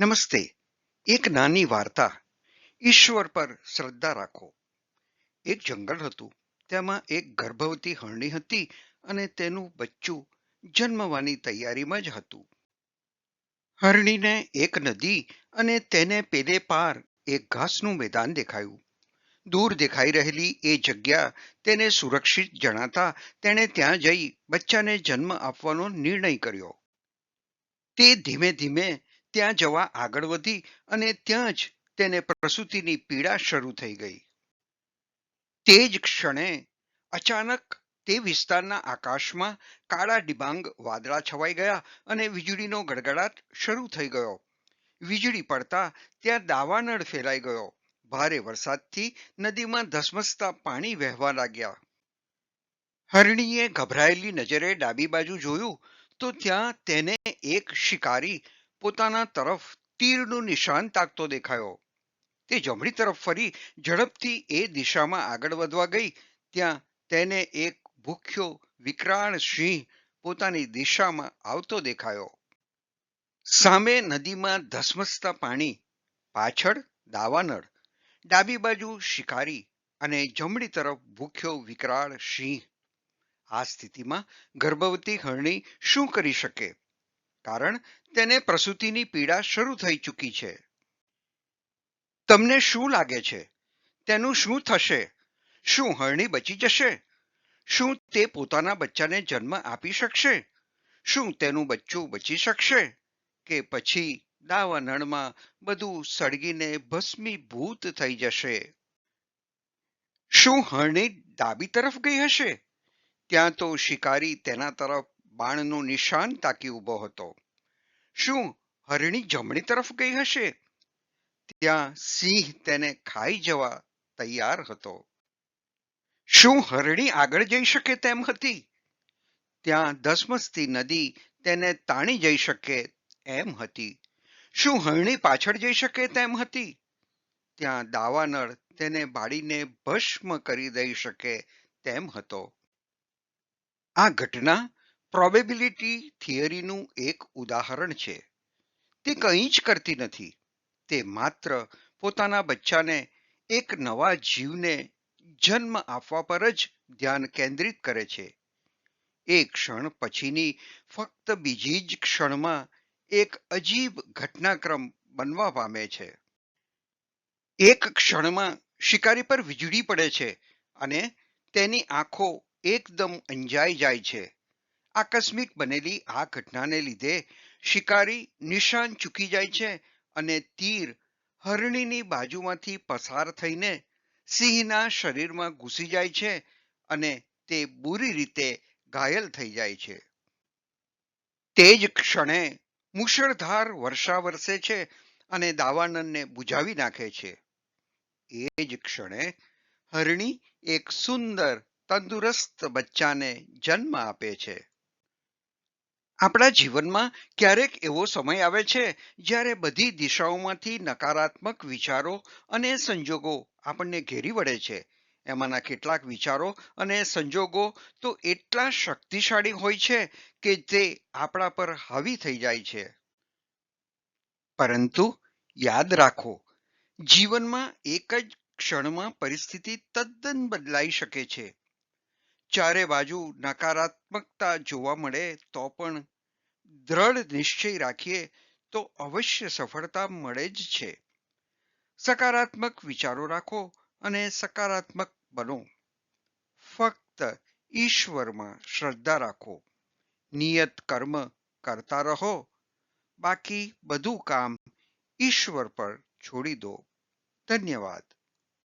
નમસ્તે. એક નાની વાર્તા. ઈશ્વર પર શ્રદ્ધા રાખો. એક જંગલ હતું. તેમાં એક ગર્ભવતી હરણી હતી અને તેનું બચ્ચું જન્મવાની તૈયારીમાં જ હતું. હરણીને એક નદી અને તેને પેલે પાર એક ઘાસનું મેદાન દેખાયું. દૂર દેખાઈ રહેલી એ જગ્યા તેને સુરક્ષિત જણાતા તેણે ત્યાં જઈ બચ્ચાને જન્મ આપવાનો નિર્ણય કર્યો. તે ધીમે ધીમે ત્યાં જવા આગળ વધી અને ત્યાં જ તેને પ્રસૂતિની પીડા શરૂ થઈ ગઈ. તે જ ક્ષણે અચાનક તે વિસ્તારના આકાશમાં કાળા ડિબાંગ વાદળા છવાઈ ગયા અને વીજળીનો ગડગડાટ શરૂ થઈ ગયો. વીજળી પડતા ત્યાં દાવાનળ ફેલાઈ ગયો. ભારે વરસાદથી નદીમાં ધસમસતા પાણી વહેવા લાગ્યા. હરણીએ ગભરાયેલી નજરે ડાબી બાજુ જોયું તો ત્યાં તેને એક શિકારી પોતાના તરફ તીરનું નિશાન તાકતો દેખાયો. તે જમણી તરફ ફરી ઝડપથી એ દિશામાં આગળ વધવા ગઈ. ત્યાં તેને એક ભૂખ્યો વિકરાળ સિંહ પોતાની દિશામાં આવતો દેખાયો. સામે નદીમાં ધસમસતા પાણી, પાછળ દાવાનળ, ડાબી બાજુ શિકારી અને જમણી તરફ ભૂખ્યો વિકરાળ સિંહ. આ સ્થિતિમાં ગર્ભવતી હરણી શું કરી શકે? કારણ તેને પ્રસૂતિની પીડા શરૂ થઈ ચૂકી છે. તમને શું લાગે છે? તેનું શું થશે? શું હરણી બચી જશે? શું તે પોતાના બચ્ચાને જન્મ આપી શકશે? શું તેનું બચ્ચું બચી શકશે? કે પછી દાવાનળમાં બધું સળગીને ભસ્મીભૂત થઈ જશે? શું હરણી ડાબી તરફ ગઈ હશે? ત્યાં તો શિકારી તેના તરફ બાણનું નિશાન તાકી ઊભો હતો. શું હરણી જમણી તરફ ગઈ હશે? ત્યાં સિંહ તેને ખાઈ જવા તૈયાર હતો. શું હરણી આગળ જઈ શકે તેમ હતી? ત્યાં ધસમસતી નદી તેને તાણી જઈ શકે એમ હતી. શું હરણી પાછળ જઈ શકે તેમ હતી? ત્યાં દાવાનળ તેને બાળીને ભસ્મ કરી દઈ શકે તેમ હતો. આ ઘટના પ્રોબેબિલિટી થિયરીનું એક ઉદાહરણ છે. તે કંઈ જ કરતી નથી. તે માત્ર પોતાના બચ્ચાને એક નવા જીવને જન્મ આપવા પર જ ધ્યાન કેન્દ્રિત કરે છે. એક ક્ષણ પછીની ફક્ત બીજી જ ક્ષણમાં એક અજીબ ઘટનાક્રમ બનવા પામે છે. એક ક્ષણમાં શિકારી પર વીજળી પડે છે અને તેની આંખો એકદમ અંજાઈ જાય છે. આકસ્મિક બનેલી આ ઘટનાને લીધે શિકારી નિશાન ચૂકી જાય છે અને તીર હરણીની બાજુમાંથી પસાર થઈને સિંહના શરીરમાં ઘૂસી જાય છે અને તે બુરી રીતે ઘાયલ થઈ જાય છે. તે જ ક્ષણે મુશળધાર વર્ષા વરસે છે અને દાવાનંદને બુજાવી નાખે છે. એ જ ક્ષણે હરણી એક સુંદર, તંદુરસ્ત બચ્ચાને જન્મ આપે છે. આપણા જીવનમાં ક્યારેક એવો સમય આવે છે જ્યારે બધી દિશાઓમાંથી નકારાત્મક વિચારો અને સંજોગો આપણને ઘેરી વળે છે. એમાંના કેટલાક વિચારો અને સંજોગો તો એટલા શક્તિશાળી હોય છે કે તે આપણા પર હાવી થઈ જાય છે. પરંતુ યાદ રાખો, જીવનમાં એક જ ક્ષણમાં પરિસ્થિતિ તદ્દન બદલાઈ શકે છે. ચારે બાજુ નકારાત્મકતા જોવા મળે તો પણ દ્રઢ નિશ્ચય રાખીએ તો અવશ્ય સફળતા મળે જ છે. સકારાત્મક વિચારો રાખો અને સકારાત્મક બનો. ફક્ત ઈશ્વરમાં શ્રદ્ધા રાખો. નિયત કર્મ કરતા રહો. બાકી બધું કામ ઈશ્વર પર છોડી દો. ધન્યવાદ.